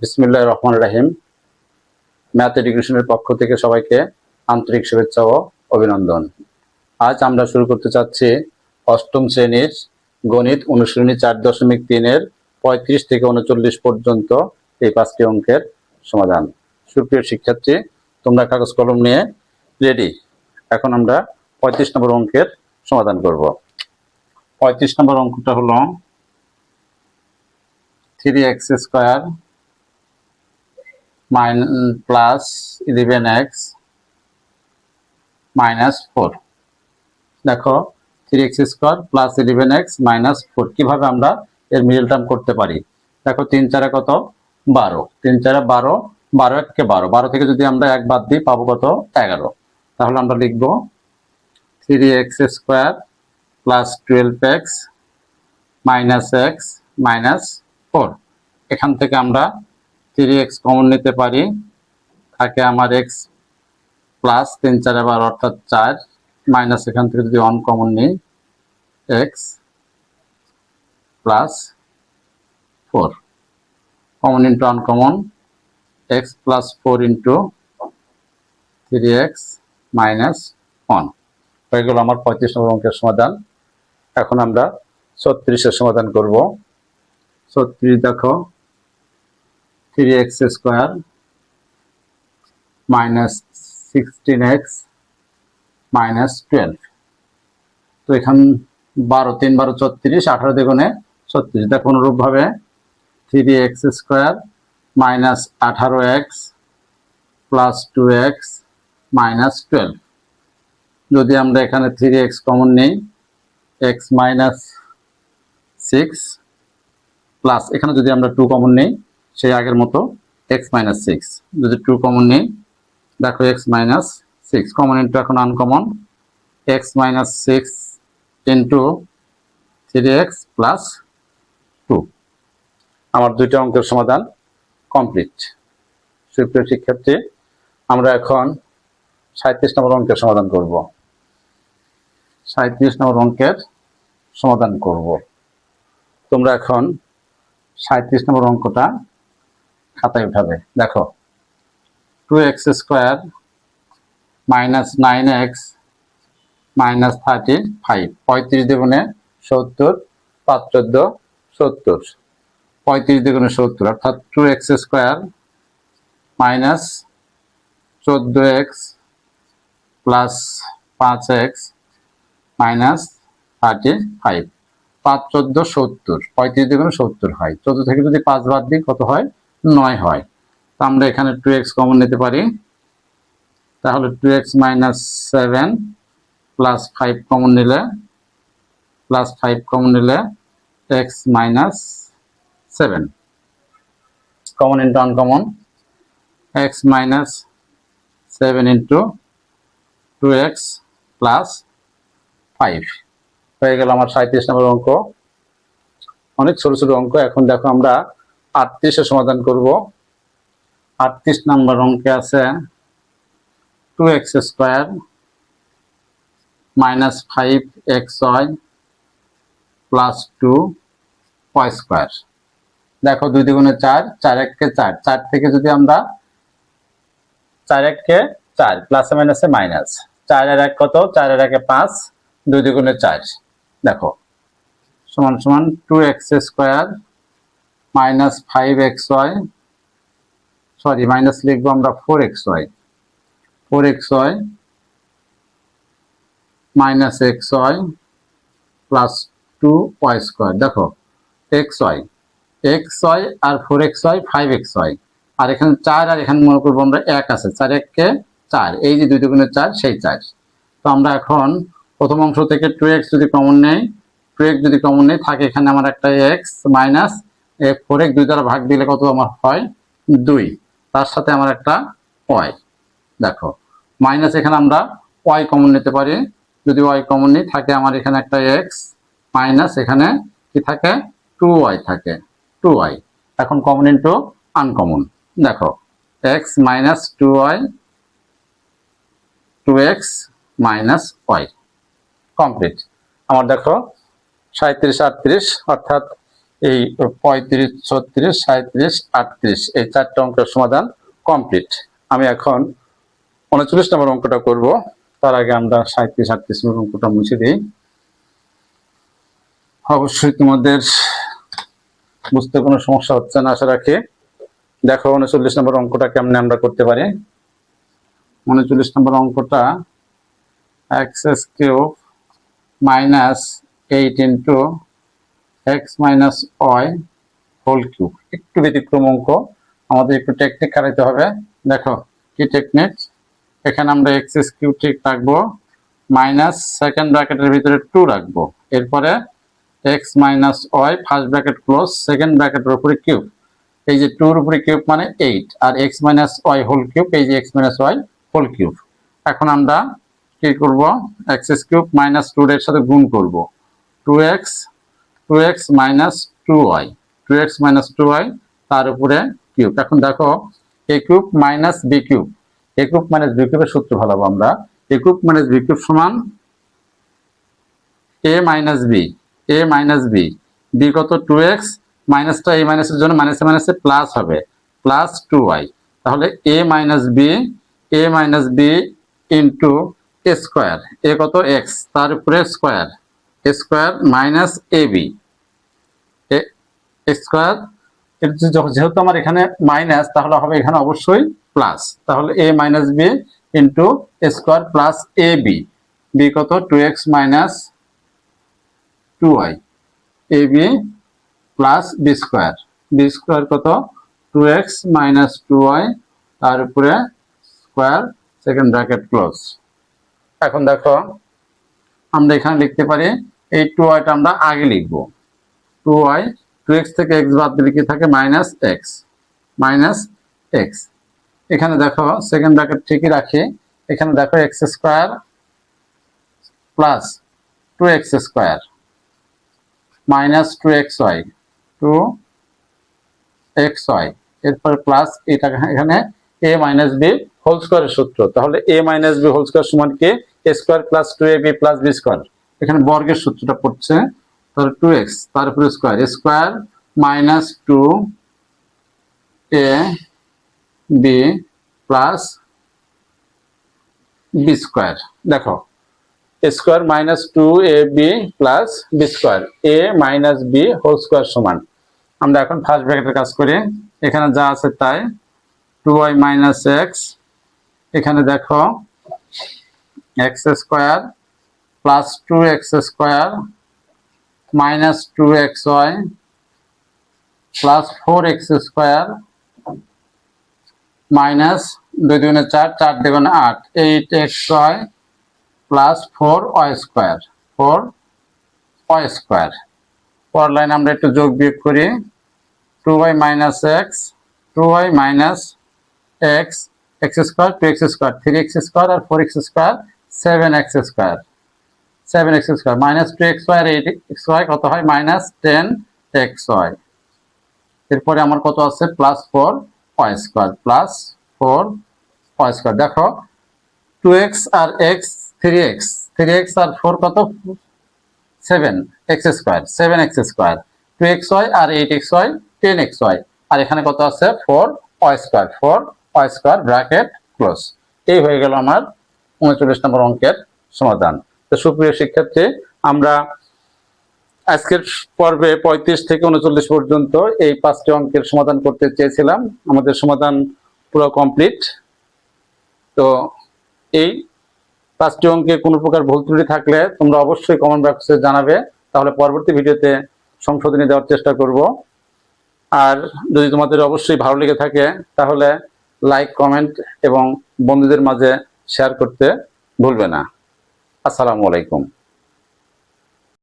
বিসমিল্লাহ রহমান রাহিম। ম্যাথ এডুকেশনের পক্ষ থেকে সবাইকে আন্তরিক শুভেচ্ছা ও অভিনন্দন। আজ আমরা শুরু করতে চাচ্ছি অষ্টম শ্রেণির গণিত অনুশীলনী চার দশমিক তিনের পঁয়ত্রিশ থেকে উনচল্লিশ পর্যন্ত এই পাঁচটি অঙ্কের সমাধান। সুপ্রিয় শিক্ষার্থী, তোমরা কাগজ কলম নিয়ে রেডি। এখন আমরা পঁয়ত্রিশ নম্বর অঙ্কের সমাধান করব। পঁয়ত্রিশ নম্বর অঙ্কটা হলো three X square minus plus eleven X minus four দেখো three X square plus eleven X minus four কীভাবে আমরা এর মিডল টার্ম করতে পারি? দেখো, তিন চারে কত? বারো। তিন চারে বারো বারো এককে বারো। বারো থেকে যদি আমরা এক বাদ দিই, পাবো কত? এগারো। তাহলে আমরা লিখব three X square plus twelve X minus X minus four এখান থেকে আমরা থ্রি এক্স কমন নিতে পারি। থাকে আমার এক্স প্লাস তিন চার বারো অর্থাৎ চার মাইনাস এখান থেকে যদি ওয়ান কমন নিই X plus four common into uncommon X plus four into three X minus one হয়ে গেল আমার পঁয়ত্রিশ নম্বর অঙ্কের সমাধান। এখন আমরা ছত্রিশের সমাধান করব। ছত্রিশ দেখো three X square minus sixteen X minus twelve তো এখান বারো, তিন বারো, ছত্রিশ, আঠারো দ্বিগুণে ছত্রিশ। দেখো অনুরূপভাবে থ্রি এক্স স্কোয়ার মাইনাস আঠারো X plus two X minus twelve যদি আমরা এখানে থ্রি এক্স কমন নিই এক্স মাইনাস সিক্স প্লাস এখানে যদি আমরা টু কমন নিই সেই আগের মতো এক্স মাইনাস সিক্স যদি টু কমন নিই, দেখো X minus six common into এখন uncommon X minus six into three X plus two আমার দুইটা অঙ্কের সমাধান কমপ্লিট সুপ্রিয় শিক্ষার্থী, আমরা এখন সাঁত্রিশ নম্বর অঙ্কের সমাধান করব। সাঁত্রিশ নম্বর অঙ্কের সমাধান করব। তোমরা এখন সাঁত্রিশ নম্বর অঙ্কটা খাতায় উঠাবে। দেখো two X square minus nine X minus thirty five পঁয়ত্রিশ দ্বিগুণে সত্তর, পাঁচ চোদ্দ, সত্তর। পঁয়ত্রিশ দ্বিগুণে সত্তর, অর্থাৎ টু এক্স স্কোয়ার মাইনাস চোদ্দ এক্স প্লাস পাঁচ এক্স মাইনাস থার্টি ফাইভ পাঁচ চোদ্দ, সত্তর। পঁয়ত্রিশ দ্বিগুণে সত্তর হয়। চোদ্দ থেকে যদি পাঁচ বাদ দিই, কত হয়? নয় হয়। তো আমরা এখানে টু এক্স কমন নিতে পারি। তাহলে two X minus seven plus five common নিলে প্লাস ফাইভ কমন নিলে X minus seven common into uncommon X minus seven into two X plus five হয়ে গেল আমার সাঁত্রিশ নম্বর অঙ্ক। অনেক ছোট ছোট অঙ্ক। এখন দেখো আমরা আটত্রিশের সমাধান করব। আটত্রিশ নাম্বার অঙ্কে আছে two X square minus five X Y plus two Y square দেখো দুই দ্বিগুণে চার চার এককে চার। চার থেকে যদি আমরা চার এককে চার প্লাসে মাইনাসে মাইনাস চার আর এক কত? চার আর একে পাঁচ, দুই দ্বিগুণে চার। দেখো, সমান সমান two X square minus five X Y, sorry, minus লিখব আমরা four X Y. Four X Y minus X Y plus two Y square. দেখো, এক্স ওয়াই এক্স ওয়াই আর four X Y, five X Y. আর এখানে চার আর এখানে মনে করব আমরা এক আছে, চার এককে চার, এই যে দুই দুগুণের চার, সেই চার। তো আমরা এখন প্রথম অংশ থেকে টু এক্স যদি কমন নেই, টু এক্স যদি কমন নেই, থাকে এখানে আমার একটা এক্স মাইনাস ফোর এক্স দুই দ্বারা ভাগ দিলে কত আমার হয়? দুই। তার সাথে আমার একটা ওয়াই দেখো মাইনাস এখানে আমরা ওয়াই কমন নিতে পারি। যদি ওয়াই কমন নিই, থাকে আমার এখানে একটা এক্স মাইনাস এখানে কি থাকে? টু ওয়াই থাকে। টু ওয়াই এখন কমন ইন্টু আনকমন দেখো X minus two Y two X minus Y complete আমার দেখো সাঁত্রিশ আটত্রিশ, অর্থাৎ এই পঁয়ত্রিশ, ছত্রিশ সাঁত্রিশ আটত্রিশ, এই চারটা অঙ্কের সমাধান কমপ্লিট আমি এখন উনচল্লিশ নম্বর অঙ্কটা করব। তার আগে আমরা সাঁত্রিশ আটত্রিশ নম্বর অঙ্কটা মুছে দিই। অবশ্যই তোমাদের বুঝতে কোনো সমস্যা হচ্ছে না, আশা রাখি। দেখো উনচল্লিশ নম্বর অঙ্কটা কেমনে আমরা করতে পারি? উনচল্লিশ নম্বর অঙ্কটা x S cube minus eight into X minus Y whole cube একটু ব্যতিক্রম অঙ্ক। আমাদের একটু টেকনিক খাটাইতে হবে। দেখো, কি টেকনিক এখানে আমরা এক্স এস কিউব ঠিক রাখব মাইনাস সেকেন্ড ব্র্যাকেটের ভিতরে টু রাখব। এরপরে X minus Y first bracket close second ব্র্যাকেটের উপরে কিউব এই যে টুর উপরে কিউব মানে এইট আর X minus Y whole cube এই যে X minus Y whole cube এখন আমরা কি করব? X S cube minus two এর সাথে গুণ করব। Two X two X minus two Y two X minus two Y তার উপরে কিউব এখন দেখো A cube minus B cube A cube minus B কিউবের সূত্র ভালো আমরা। A cube minus B cube সমান A minus B A minus B B কত? টু এক্স মাইনাসটা এ মাইনাসের জন্য মাইনাসে মাইনাসে প্লাস হবে। প্লাস টু ওয়াই তাহলে A minus B A minus B into square A কত? এক্স তার উপরে square square minus A B square যেহেতু আমার এখানে মাইনাস তাহলে হবে এখানে অবশ্যই প্লাস তাহলে A minus B into square plus A B B কত? Two X minus two Y A B plus B square B square কত? Two X minus two Y তার উপরে স্কোয়ার সেকেন্ড ব্র্যাকেট ক্লোজ এখন দেখো, আমরা এখানে লিখতে পারি, এই টু ওয়াইটা আমরা আগে লিখব। টু ওয়াই টু এক্স থেকে এক্স বাদ দিলে কি থাকে? মাইনাস এক্স মাইনাস এক্স এখানে দেখো সেকেন্ড ব্র্যাকেট ঠিকই রাখি। এখানে দেখো x square plus two x square minus two x y two x y এরপর প্লাস এটা এখানে এ মাইনাস বি হোল স্কোয়ারের সূত্র। তাহলে a minus b whole square সমান কি? A square plus two a b plus b square এখানে বর্গের সূত্রটা পড়ছে। তাহলে টু এক্স তারপরে square square minus two a b plus b square দেখো square minus two a b plus b square a minus b whole square সমান। আমরা এখন ফার্স্ট ব্র্যাকেটের কাজ করি। এখানে যা আছে তাই। টু ওয়াই মাইনাস এক্স এখানে দেখো x square plus two x square minus two x y plus four x square minus দুই দুগুণে চার চার দুগুণে আট eight x y plus four y square four y square পর লাইন আমরা একটু যোগ বিয়োগ করি। Two y minus x two y minus x x square two x square three x square আর four x square seven x square seven x square minus two x y eight x y কত হয়? Minus ten x y এরপরে আমার কত আছে? Plus four y square plus four y square দেখো two x আর x three x three x আর four কত? Seven x square seven x square two x y আর eight x y ten x y আর এখানে কত আছে? Four y square four y square bracket close এই হয়ে গেল আমার উনচল্লিশ নম্বর অঙ্কের সমাধান। তো সুপ্রিয় শিক্ষার্থী, আমরা আজকের পর্বে পঁয়ত্রিশ থেকে উনচল্লিশ পর্যন্ত এই পাঁচটি অঙ্কের সমাধান করতে চেয়েছিলাম। আমাদের সমাধান পুরো কমপ্লিট তো এই পাঁচটি অঙ্কে কোনো প্রকার ভুল ত্রুটি থাকলে তোমরা অবশ্যই কমেন্ট বক্সে জানাবে। তাহলে পরবর্তী ভিডিওতে সংশোধনী দেওয়ার চেষ্টা করব। আর যদি তোমাদের অবশ্যই ভালো লেগে থাকে, তাহলে লাইক কমেন্ট এবং বন্ধুদের মাঝে শেয়ার করতে ভুলবে না। আসসালামু আলাইকুম।